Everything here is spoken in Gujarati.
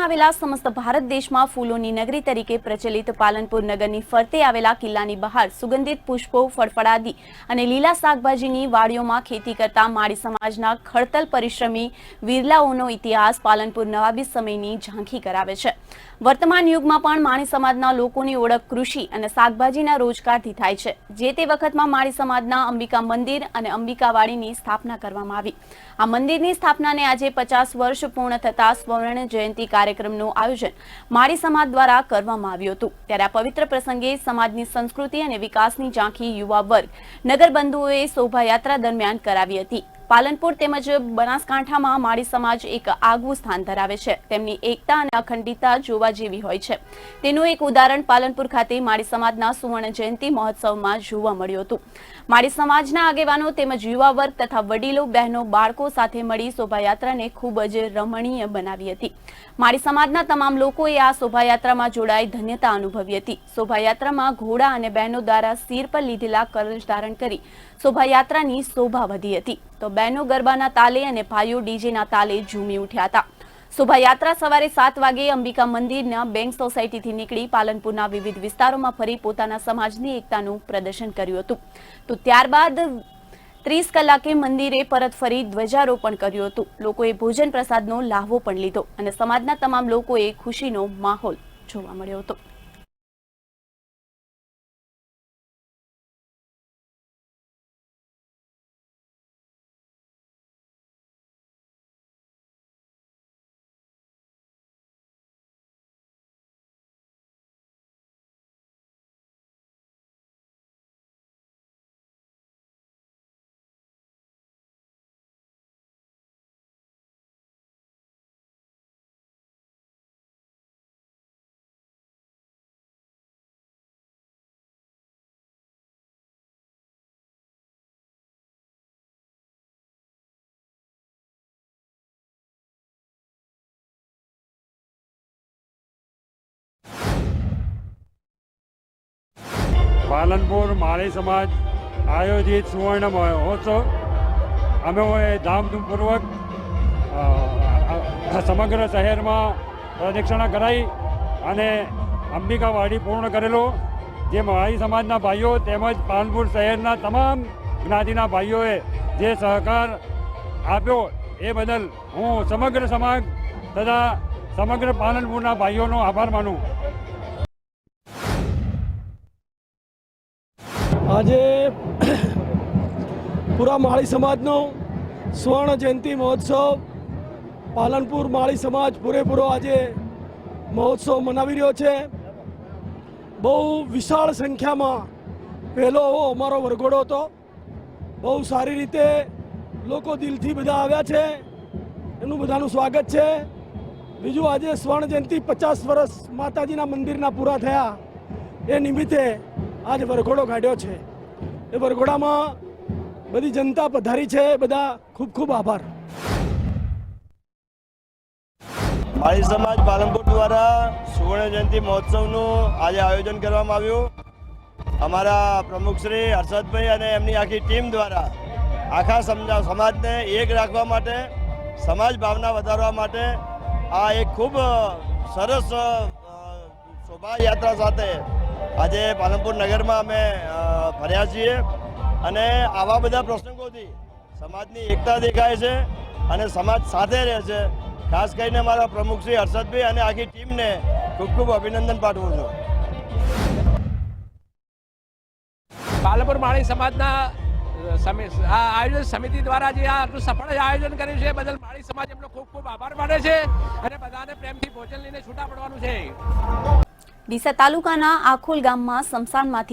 વિશ્વમાં આવેલા સમસ્ત ભારત દેશમાં ફૂલોની નગરી તરીકે પ્રચલિત પાલનપુર નગરની ફરતે આવેલા કિલ્લાની બહાર સુગંધિત પુષ્પો, ફળફળાદી અને લીલા શાકભાજીની વાડીઓમાં ખેતી કરતા માળી સમાજના ખડતલ પરિશ્રમી વિરલાઓનો ઇતિહાસ પાલનપુર નવાબી સમયની ઝાંખી કરાવે છે. વર્તમાન યુગમાં પણ માળી સમાજના લોકોની ઓળખ કૃષિ અને શાકભાજીના રોજગારથી થાય છે. જે તે વખતમાં માળી સમાજના અંબિકા મંદિર અને અંબિકાવાડીની સ્થાપના કરવામાં આવી. આ મંદિરની સ્થાપનાને આજે પચાસ વર્ષ પૂર્ણ થતા સ્વર્ણ જયંતિ કાર્યક્રમનું આયોજન માળી સમાજ દ્વારા કરવામાં આવ્યું હતું. ત્યારે આ પવિત્ર પ્રસંગે સમાજની સંસ્કૃતિ અને વિકાસની ઝાંખી યુવા વર્ગ નગરબંધુઓએ શોભાયાત્રા દરમિયાન કરાવી હતી. પાલનપુર તેમજ બનાસકાંઠામાં માળી સમાજ એક આગવું સ્થાન ધરાવે છે. તેમની એકતા અને અખંડિતતા જોવા જેવી હોય છે. તેનું એક ઉદાહરણ પાલનપુર ખાતે માળી સમાજના સુવર્ણ જયંતિ મહોત્સવમાં જોવા મળ્યું હતું. માળી સમાજના આગેવાનો તેમજ યુવા વર્ગ તથા વડીલો, બહેનો, બાળકો સાથે મળી શોભાયાત્રાને ખૂબ જ રમણીય બનાવી હતી. માળી સમાજના તમામ લોકોએ આ શોભાયાત્રામાં જોડાઈ ધન્યતા અનુભવી હતી. શોભાયાત્રામાં ઘોડા અને બહેનો દ્વારા સિર પર લીધેલા કરજ ધારણ કરી શોભાયાત્રાની શોભા વધી હતી. તો બહેનો ગરબાના તાલે અને ભાઈઓ ડીજેના તાલે ઝૂમી ઉઠ્યા હતા. શોભાયાત્રા સવારે સાત વાગે અંબિકા મંદિરના બેંક સોસાયટીથી નીકળી પાલનપુરના વિવિધ વિસ્તારોમાં ફરી પોતાના સમાજની એકતાનું પ્રદર્શન કર્યું હતું. તો ત્યારબાદ ત્રીસ કલાકે મંદિરે પરત ફરી ધ્વજારોપણ કર્યું હતું. લોકોએ ભોજન પ્રસાદનો લાહવો પણ લીધો અને સમાજના તમામ લોકોએ ખુશીનો માહોલ જોવા મળ્યો હતો. પાલનપુર માળી સમાજ આયોજિત સુવર્ણ મહોત્સવ. અમે ધામધૂમપૂર્વક સમગ્ર શહેરમાં પ્રદક્ષિણા કરાઈ અને અંબિકાવાડી પૂર્ણ કરેલો. જે માળી સમાજના ભાઈઓ તેમજ પાલનપુર શહેરના તમામ જ્ઞાતિના ભાઈઓએ જે સહકાર આપ્યો એ બદલ હું સમગ્ર સમાજ તથા સમગ્ર પાલનપુરના ભાઈઓનો આભાર માનું. આજે પૂરા માળી સમાજનો સ્વર્ણ જયંતિ મહોત્સવ, પાલનપુર માળી સમાજ પૂરેપૂરો આજે મહોત્સવ મનાવી રહ્યો છે. બહુ વિશાળ સંખ્યામાં પહેલો એવો અમારો વરઘોડો હતો. બહુ સારી રીતે લોકો દિલથી બધા આવ્યા છે. એનું બધાનું સ્વાગત છે. બીજું આજે સ્વર્ણ જયંતિ પચાસ વર્ષ માતાજીના મંદિરના પૂરા થયા. એ નિમિત્તે આજ વરઘોડો કાઢ્યો છે. એ વરઘોડામાં બધી જનતા પધારી છે. બધા ખૂબ ખૂબ આભાર. માળી સમાજ પાલનપુર દ્વારા સુવર્ણ જયંતિ મહોત્સવનું આજે આયોજન કરવામાં આવ્યું. અમારા પ્રમુખ શ્રી હર્ષદભાઈ અને એમની આખી ટીમ દ્વારા આખા સમજા, સમાજને એક રાખવા માટે, સમાજ ભાવના વધારવા માટે આ એક ખૂબ સરસ શોભાયાત્રા સાથે આજે પાલનપુર નગરમાં અમે ફર્યા છીએ અને આવા બધા પ્રસંગોથી સમાજની એકતા દેખાય છે અને સમાજ સાથે રહે છે. ખાસ કરીને મારા પ્રમુખ શ્રી હર્ષદભાઈ અને આખી ટીમને ખૂબ ખૂબ અભિનંદન પાઠવું છું. પાલનપુર માળી સમાજના આ આયોજન સમિતિ દ્વારા જે આટલું સફળ આયોજન કર્યું છે બદલ માળી સમાજ એમનો ખૂબ ખૂબ આભાર માને છે અને બધાને પ્રેમથી ભોજન લઈને છૂટા પડવાનું છે. ડીસા તાલુકાના આખોલ ગામમાં સ્મશાનમાંથી